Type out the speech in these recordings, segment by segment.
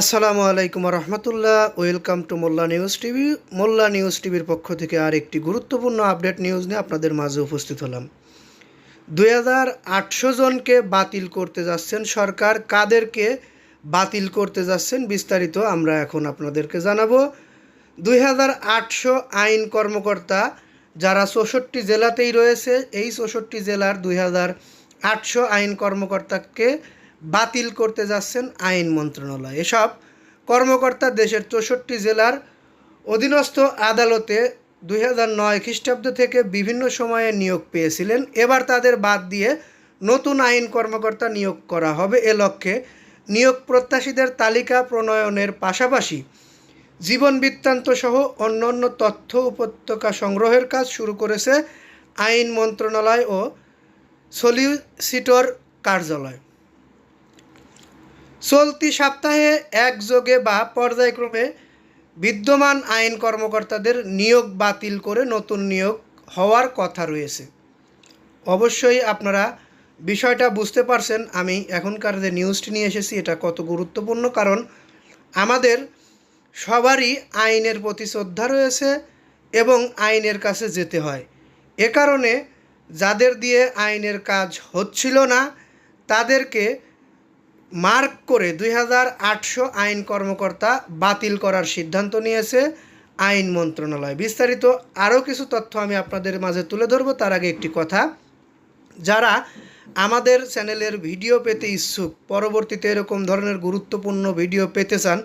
আসসালামু আলাইকুম রহমতুল্লাহ welcome to Mollah news TV. Mollah news টিভির পক্ষ থেকে আর একটি গুরুত্বপূর্ণ আপডেট নিউজ নিয়ে আপনাদের মাঝে উপস্থিত হলাম। দুই হাজার আটশো জনকে বাতিল করতে যাচ্ছেন সরকার। কাদেরকে বাতিল করতে যাচ্ছেন বিস্তারিত আমরা এখন আপনাদেরকে জানাব। দুই হাজার আটশো আইন কর্মকর্তা যারা চৌষট্টি জেলাতেই রয়েছে, এই চৌষট্টি জেলার দুই হাজার আটশো আইন কর্মকর্তাকে বাতিল করতে যাচ্ছেন আইন মন্ত্রণালয়। এসব কর্মকর্তা দেশের চৌষট্টি জেলার অধীনস্থ আদালতে দুই হাজার নয় খ্রিস্টাব্দ থেকে বিভিন্ন সময়ে নিয়োগ পেয়েছিলেন। এবার তাদের বাদ দিয়ে নতুন আইন কর্মকর্তা নিয়োগ করা হবে। এ লক্ষ্যে নিয়োগ প্রত্যাশীদের তালিকা প্রণয়নের পাশাপাশি জীবন বৃত্তান্ত সহ অন্যান্য তথ্য উপত্যকা সংগ্রহের কাজ শুরু করেছে আইন মন্ত্রণালয় ও সলিসিটর কার্যালয়। চলতি সপ্তাহে একযোগে বা পর্যায়ক্রমে বিদ্যমান আইন কর্মকর্তাদের নিয়োগ বাতিল করে নতুন নিয়োগ হওয়ার কথা রয়েছে। অবশ্যই আপনারা বিষয়টা বুঝতে পারছেন। আমি এখনকার যে নিউজটি নিয়ে এসেছি, এটা কত গুরুত্বপূর্ণ। কারণ আমাদের সবারই আইনের প্রতি শ্রদ্ধা রয়েছে এবং আইনের কাছে যেতে হয়। এ কারণে যাদের দিয়ে আইনের কাজ হচ্ছিল না, তাদেরকে মার্ক করে দুই হাজার আটশো আইন কর্মকর্তা বাতিল করার সিদ্ধান্ত নিয়েছে আইন মন্ত্রণালয়। বিস্তারিত আরও কিছু তথ্য আমি আপনাদের মাঝে তুলে ধরবো। তার আগে একটি কথা। যারা আমাদের চ্যানেলের ভিডিও পেতে ইচ্ছুক, পরবর্তীতে এরকম ধরনের গুরুত্বপূর্ণ ভিডিও পেতে চান,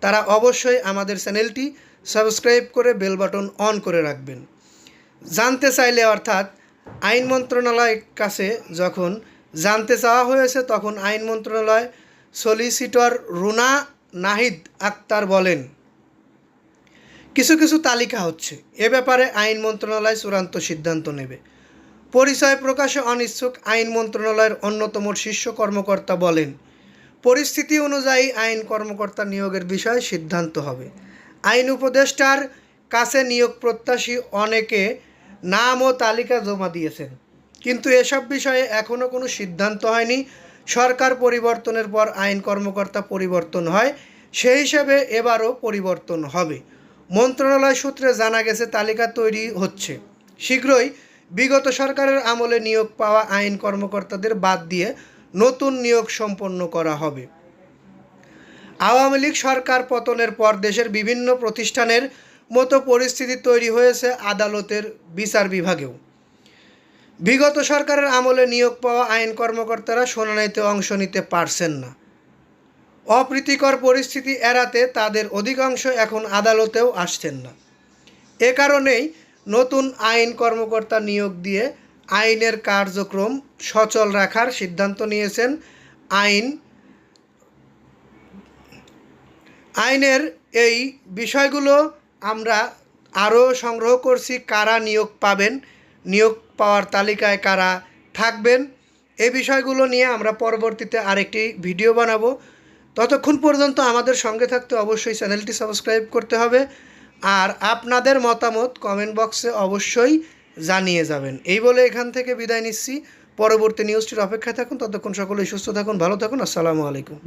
তারা অবশ্যই আমাদের চ্যানেলটি সাবস্ক্রাইব করে বেল বাটন অন করে রাখবেন। জানতে চাইলে অর্থাৎ আইন মন্ত্রণালয়ের কাছে যখন জানতে চাওয়া হয়েছে, তখন আইন মন্ত্রণালয় সলিসিটর রুনা নাহিদ আক্তার বলেন, কিছু কিছু তালিকা হচ্ছে। এ ব্যাপারে আইন মন্ত্রণালয় চূড়ান্ত সিদ্ধান্ত নেবে। পরিচয় প্রকাশে অনিচ্ছুক আইন মন্ত্রণালয়ের অন্যতম শীর্ষ কর্মকর্তা বলেন, পরিস্থিতি অনুযায়ী আইন কর্মকর্তা নিয়োগের বিষয়ে সিদ্ধান্ত হবে। আইন উপদেষ্টার কাছে নিয়োগ প্রত্যাশী অনেকে নাম ও তালিকা জমা দিয়েছেন। কিন্তু এসব বিষয়ে এখনও কোনো সিদ্ধান্ত হয়নি। সরকার পরিবর্তনের পর আইন কর্মকর্তা পরিবর্তন হয় সেই হিসাবে এবারও পরিবর্তন হবে। মন্ত্রণালয় সূত্রে জানা গেছে, তালিকা তৈরি হচ্ছে। শীঘ্রই বিগত সরকারের আমলে নিয়োগ পাওয়া আইন কর্মকর্তাদের বাদ দিয়ে নতুন নিয়োগ সম্পন্ন করা হবে। আওয়ামী লীগ সরকার পতনের পর দেশের বিভিন্ন প্রতিষ্ঠানের মতো পরিস্থিতি তৈরি হয়েছে আদালতের বিচার বিভাগেও। বিগত সরকারের আমলে নিয়োগ পাওয়া আইন কর্মকর্তারা শুনানিতে অংশ নিতে পারছেন না। অপ্রীতিকর পরিস্থিতি এড়াতে তাদের অধিকাংশ এখন আদালতেও আসছেন না। এ কারণেই নতুন আইন কর্মকর্তা নিয়োগ দিয়ে আইনের কার্যক্রম সচল রাখার সিদ্ধান্ত নিয়েছেন আইন, আইনের এই বিষয়গুলো আমরা আরও সংগ্রহ করছি কারা নিয়োগ পাবেন নিয়োগ পাওয়ার তালিকায় কারা থাকবেন এই বিষয়গুলো নিয়ে আমরা পরবর্তীতে আরেকটি ভিডিও বানাবো। ততক্ষণ পর্যন্ত আমাদের সঙ্গে থাকতে অবশ্যই চ্যানেলটি সাবস্ক্রাইব করতে হবে আর আপনাদের মতামত কমেন্ট বক্সে অবশ্যই জানিয়ে যাবেন। এই বলে এখান থেকে বিদায় নিচ্ছি। পরবর্তী নিউজটির অপেক্ষায় থাকুন। ততক্ষণ সকলেই সুস্থ থাকুন, ভালো থাকুন। আসসালামু আলাইকুম।